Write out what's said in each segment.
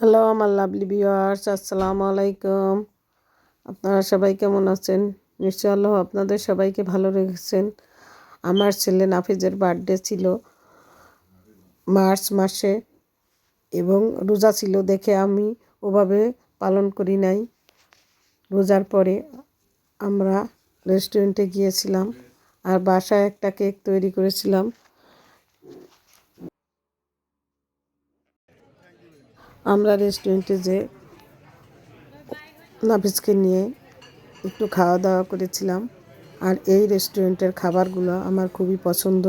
Hello আমার lovely viewers আসসালামু আলাইকুম আপনারা সবাই কেমন আছেন নিশ্চয় আল্লাহ আপনাদের সবাইকে ভালো রেখেছেন আমার ছেলে নাফিজের বার্থডে ছিল মার্চ মাসে এবং রোজা ছিল দেখে আমি ওভাবে পালন করি নাই রোজার পরে আমরা রেস্টুরেন্টে গিয়েছিলাম আর বাসায় একটা কেক তৈরি করেছিলাম আমরা রেস্টুরেন্টে যে নাফিসকে নিয়ে একটু খাওয়া দাওয়া করেছিলাম, আর এই রেস্টুরেন্টের খাবারগুলো আমার খুবই পছন্দ।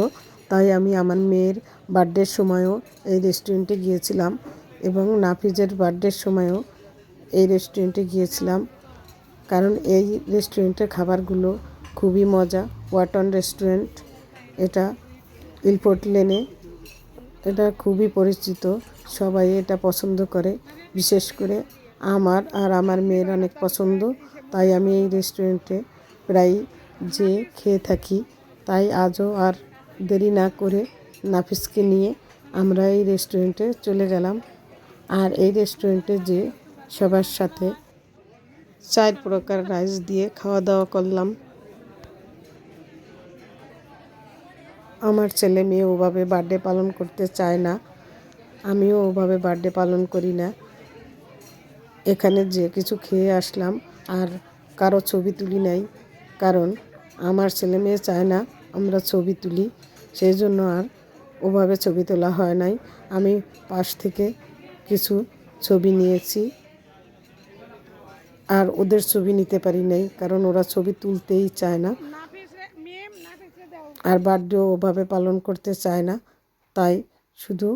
তাই আমি আমার মেয়ের বার্থডের সময়ও এই রেস্টুরেন্টে গিয়েছিলাম এবং নাফিজের বার্থডের সময়ও এই রেস্টুরেন্টে গিয়েছিলাম। কারণ এই রেস্টুরেন্টের খাবারগুলো খুবই মজা। ওয়াটন রেস্টুরেন্ট এটা ইলপোর্ট লেনে এটা খুবই পরিচিত, সবাই এটা পছন্দ করে। বিশেষ করে আমার আর আমার মেয়ের অনেক পছন্দ, তাই আমি এই রেস্টুরেন্টে প্রায় যে খেয়ে থাকি, তাই আজও আর দেরি না করে নাফিসকে নিয়ে আমরা এই রেস্টুরেন্টে চলে গেলাম। আর এই রেস্টুরেন্টে যে সবার সাথে চার প্রকার রাইস দিয়ে খাওয়া দাওয়া করলাম। আমার ছেলে মেয়ে ওভাবে বার্থডে পালন করতে চায় না। আমিও ওভাবে বার্থডে পালন করি না। এখানে যে কিছু খেয়ে আসলাম আর কারও ছবি তুলি নাই, কারণ আমার ছেলে মেয়ে চায় না আমরা ছবি তুলি, সেই জন্য আর ওভাবে ছবি তোলা হয় নাই। আমি পাশ থেকে কিছু ছবি নিয়েছি আর ওদের ছবি নিতে পারি নাই, কারণ ওরা ছবি তুলতেই চায় না। আর বার্থডেও ওভাবে পালন করতে চায় না। তাই শুধু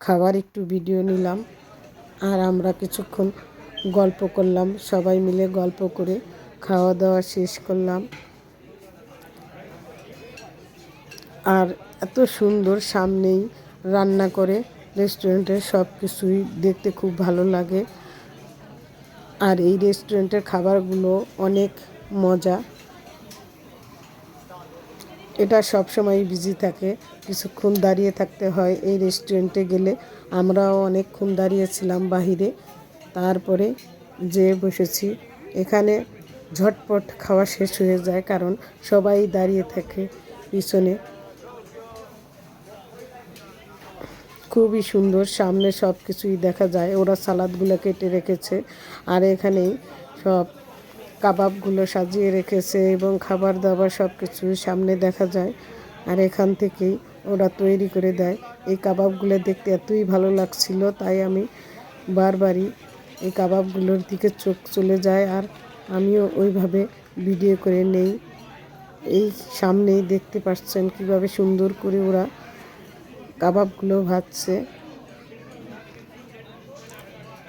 খাবার একটু ভিডিও নিলাম আর আমরা কিছুক্ষণ গল্প করলাম। সবাই মিলে গল্প করে খাওয়া দাওয়া শেষ করলাম। আর এত সুন্দর সামনেই রান্না করে রেস্টুরেন্টের সব কিছুই দেখতে খুব ভালো লাগে। আর এই রেস্টুরেন্টের খাবারগুলো অনেক মজা। এটা সব সময় বিজি থাকে। কিছুক্ষণ দাঁড়িয়ে থাকতে হয় এই রেস্টুরেন্টে গেলে। আমরাও অনেকক্ষণ দাঁড়িয়েছিলাম বাহিরে। তারপরে যে বসেছি। এখানে ঝটপট খাওয়া শেষ হয়ে যায় কারণ সবাই দাঁড়িয়ে থাকে পিছনে। খুবই সুন্দর। সামনে সব কিছুই দেখা যায়। ওরা সালাদগুলো কেটে রেখেছে। আর এখানেই সব কাবাবগুলো সাজিয়ে রেখেছে এবং খাবার দাবার সব কিছু সামনে দেখা যায়। আর এখান থেকেই ওরা তৈরি করে দেয়। এই কাবাবগুলো দেখতে এতই ভালো লাগছিল, তাই আমি বারবারই এই কাবাবগুলোর দিকে চোখ চলে যায় আর আমিও ওইভাবে ভিডিও করে নেই। এই সামনেই দেখতে পাচ্ছেন কীভাবে সুন্দর করে ওরা কাবাবগুলো ভাজছে।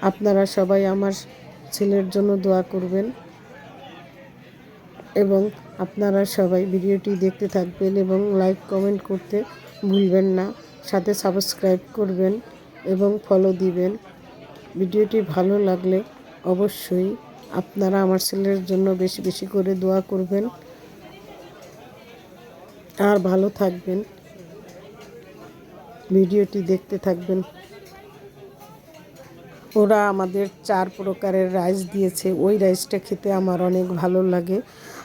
আপনারা সবাই আমার ছেলের জন্য দোয়া করবেন। এবং আপনারা সবাই ভিডিওটি দেখতে থাকবেন এবং লাইক, কমেন্ট করতে ভুলবেন না। সাথে সাবস্ক্রাইব করবেন এবং ফলো দিবেন। ভিডিওটি ভালো লাগলে অবশ্যই আপনারা আমার ছেলের জন্য বেশি বেশি করে দোয়া করবেন। আর ভালো থাকবেন। ভিডিওটি দেখতে থাকবেন। ওরা আমাদের চার প্রকারের রাইস দিয়েছে। ওই রাইসটা খেতে আমার অনেক ভালো লাগে।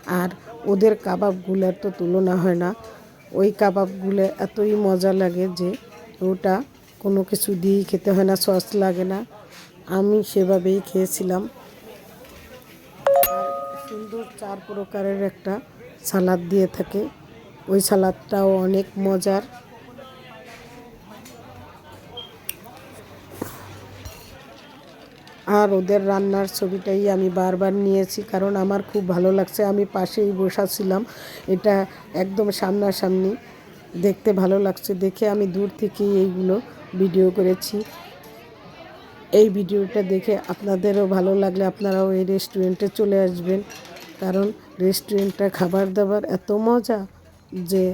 আর ওদের কাবাবগুলোর তো তুলনা হয় না। ওই কাবাবগুলো এতই মজা লাগে যে ওটা কোনো কিছু দিয়েই খেতে হয় না, সস লাগে না। আমি সেভাবেই খেয়েছিলাম। সুন্দর চার প্রকারের একটা সালাদ দিয়ে থাকে। ওই সালাদটাও অনেক মজার। আর ওদের রান্নার ছবিটাই আমি বারবার নিয়েছি, কারণ আমার খুব ভালো লাগছে। আমি পাশেই বসাছিলাম এটা একদম সামনাসামনি দেখতে ভালো লাগছে। দেখে আমি দূর থেকেই এইগুলো ভিডিও করেছি। এই ভিডিওটা দেখে আপনাদেরও ভালো লাগলে আপনারাও এই রেস্টুরেন্টে চলে আসবেন। কারণ রেস্টুরেন্টটা খাবার দাবার এত মজা যে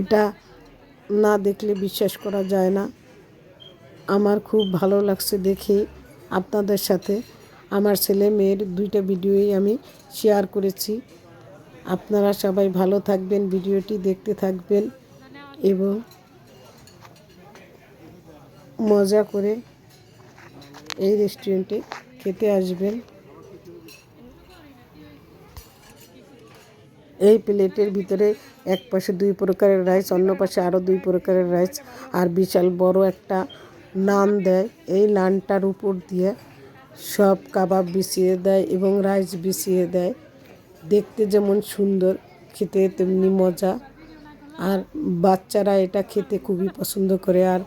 এটা না দেখলে বিশ্বাস করা যায় না। আমার খুব ভালো লাগছে দেখে আপনাদের সাথে। আমার ছেলে মেয়ের দুইটা ভিডিওই আমি শেয়ার করেছি। আপনারা সবাই ভালো থাকবেন, ভিডিওটি দেখতে থাকবেন এবং মজা করে এই রেস্টুরেন্টে খেতে আসবেন। এই প্লেটের ভিতরে এক পাশে দুই প্রকারের রাইস অন্য পাশে আরও দুই প্রকারের রাইস আর বিশাল বড় একটা নান দেয়। এই নানটার উপর দিয়ে সব কাবাব বিছিয়ে দেয় এবং রাইস বিছিয়ে দেয়। দেখতে যেমন সুন্দর, খেতে তেমনি মজা। আর বাচ্চারা এটা খেতে খুবই পছন্দ করে। আর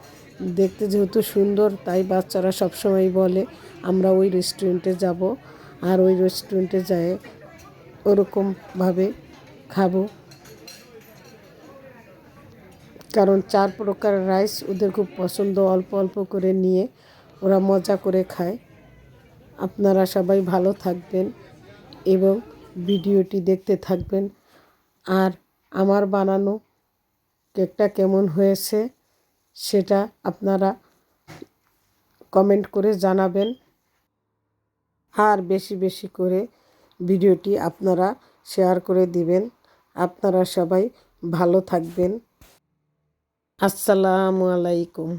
দেখতে যেহেতু সুন্দর, তাই বাচ্চারা সবসময় বলে, আমরা ওই রেস্টুরেন্টে যাব। আর ওই রেস্টুরেন্টে যায় ওরকমভাবে খাব। কারণ চার প্রকার রাইস ওদের খুব পছন্দ, অল্প অল্প করে নিয়ে ওরা মজা করে খায়। আপনারা সবাই ভালো থাকবেন এবং ভিডিওটি দেখতে থাকবেন। আর আমার বানানো কেকটা কেমন হয়েছে সেটা আপনারা কমেন্ট করে জানাবেন। আর বেশি বেশি করে ভিডিওটি আপনারা শেয়ার করে দিবেন। আপনারা সবাই ভালো থাকবেন। আসসালামু আলাইকুম।